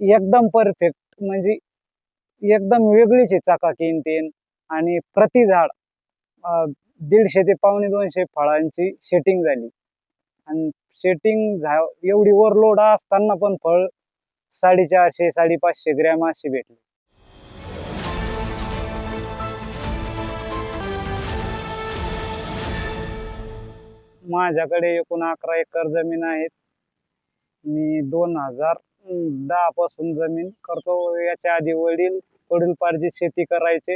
एकदम परफेक्ट म्हणजे एकदम वेगळीच आहे चाकाकीन तीन आणि प्रति झाड दीडशे ते पावणे दोनशे फळांची शेटिंग झाली. आणि शेटिंग झा एवढी ओव्हरलोड असताना पण फळ साडेचारशे साडेपाचशे ग्रॅम अशी भेटली. माझ्याकडे एकूण अकरा एकर जमीन आहेत. मी दोन हजार दहा पासून जमीन करतो. याच्या आधी वडील वडीलपार्जित शेती करायचे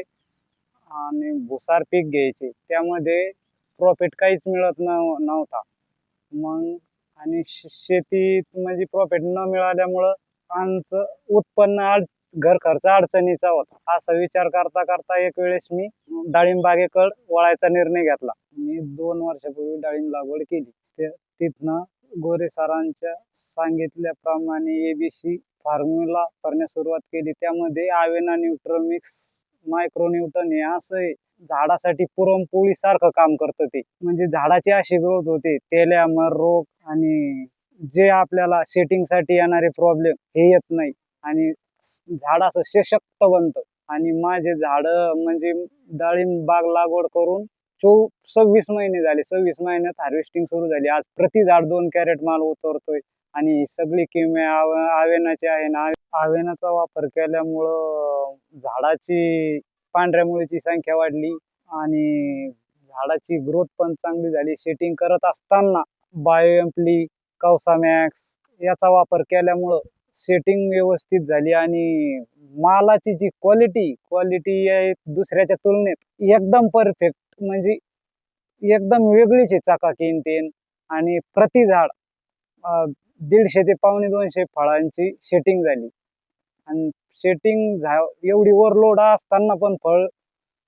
आणि भुसार पीक घ्यायचे. त्यामध्ये प्रॉफिट काहीच मिळत नव्हता. मग आणि श- शेतीत म्हणजे प्रॉफिट न मिळाल्यामुळं आमचं उत्पन्न अड घर खर्च अडचणीचा होता. असा विचार करता करता एक वेळेस मी डाळिंबागेकड वळायचा निर्णय घेतला. मी दोन वर्षापूर्वी डाळिंब लागवड केली. ते तिथनं गोरे सरांच्या सांगितल्याप्रमाणे एबीसी फॉर्म्युला करण्यास सुरुवात केली. त्यामध्ये आवेना न्यूट्रोमिक्स मायक्रोन्यूटन हे असं झाडासाठी पुरणपोळी सारखं काम करतं ते. म्हणजे झाडाची अशी ग्रोथ होते तेल्यामर रोग आणि जे आपल्याला सेटिंगसाठी येणारे प्रॉब्लेम हे येत नाही. आणि झाडाचं झाड असं सशक्त बनतं. आणि माझे झाड म्हणजे डाळिंब बाग लागवड करून चौ सव्वीस महिने झाले. सव्वीस महिन्यात हार्वेस्टिंग सुरू झाली. आज प्रति झाड दोन कॅरेट माल उतरतोय आणि सगळी किमे आव आवेनाची आहे ना आवेनाचा वापर केल्यामुळं झाडाची पांढऱ्या मुळीची संख्या वाढली आणि झाडाची ग्रोथ पण चांगली झाली. सेटिंग करत असताना बायोएम्पली कौसामॅक्स याचा वापर केल्यामुळं सेटिंग व्यवस्थित झाली आणि मालाची जी क्वालिटी क्वालिटी आहे दुसऱ्याच्या तुलनेत एकदम परफेक्ट म्हणजे एकदम वेगळीच आहे चाकाकीन तीन आणि प्रति झाड दीडशे ते पावणे दोनशे फळांची शेटिंग झाली. आणि शेटिंग झा एवढी ओव्हरलोड असताना पण फळ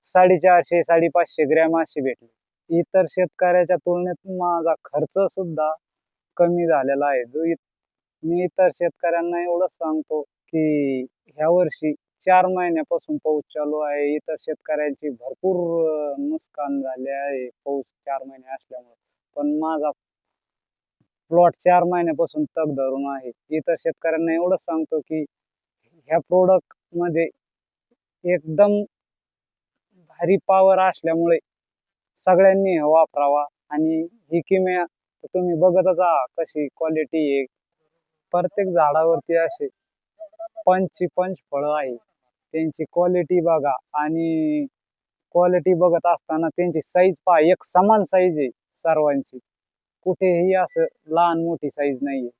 साडेचारशे साडेपाचशे ग्रॅम अशी भेटले. इतर शेतकऱ्याच्या तुलनेत माझा खर्च सुद्धा कमी झालेला आहे. जो मी इतर शेतकऱ्यांना एवढंच सांगतो की ह्या वर्षी चार महिन्यापासून पाऊस चालू आहे. इतर शेतकऱ्यांची भरपूर नुकसान झाले आहे. पाऊस चार महिने असल्यामुळे. पण माझा प्लॉट चार महिन्यापासून तग धरून आहे. इतर शेतकऱ्यांना एवढंच सांगतो की ह्या प्रोडक्टमध्ये एकदम भारी पॉवर असल्यामुळे सगळ्यांनी वापरावा आणि ही किमया तुम्ही बघतच आहात कशी क्वालिटी आहे. प्रत्येक झाडावरती असे पंचची पंच फळं आहे. त्यांची क्वालिटी बघा आणि क्वालिटी बघत असताना त्यांची साईज पहा एक समान साईज आहे सर्वांची. कुठेही असं लहान मोठी साईज नाहीये.